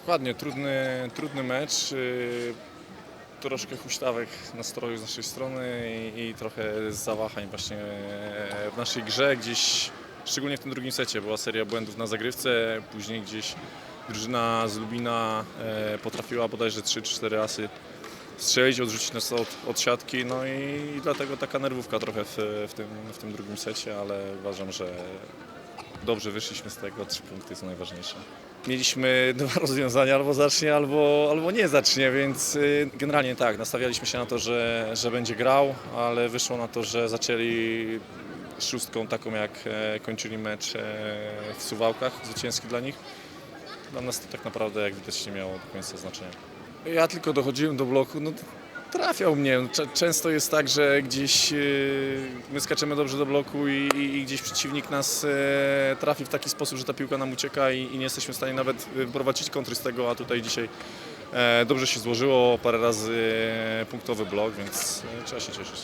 Dokładnie, trudny, trudny mecz. y, Troszkę huśtawek nastroju z naszej strony i, i trochę zawahań właśnie w naszej grze. Gdzieś, szczególnie w tym drugim secie, była seria błędów na zagrywce. Później gdzieś drużyna z Lubina e, potrafiła bodajże 3-4 asy strzelić, odrzucić nas od, od siatki. No i dlatego taka nerwówka trochę w, w, tym, w tym drugim secie, ale uważam, że dobrze wyszliśmy z tego. Trzy punkty są najważniejsze. Mieliśmy dwa rozwiązania, albo zacznie, albo, albo nie zacznie, więc y, generalnie tak, nastawialiśmy się na to, że, że będzie grał, ale wyszło na to, że zaczęli szóstką taką jak e, kończyli mecz e, w Suwałkach, zwycięski dla nich. Dla nas to tak naprawdę, jak widać, nie miało do końca znaczenia. Ja tylko dochodziłem do bloku, no trafiał mnie. Często jest tak, że gdzieś yy, my skaczemy dobrze do bloku i, i, gdzieś przeciwnik nas e, trafi w taki sposób, że ta piłka nam ucieka i, i nie jesteśmy w stanie nawet e, wyprowadzić kontry z tego, a tutaj dzisiaj e, dobrze się złożyło, parę razy e, punktowy blok, więc e, trzeba się cieszyć.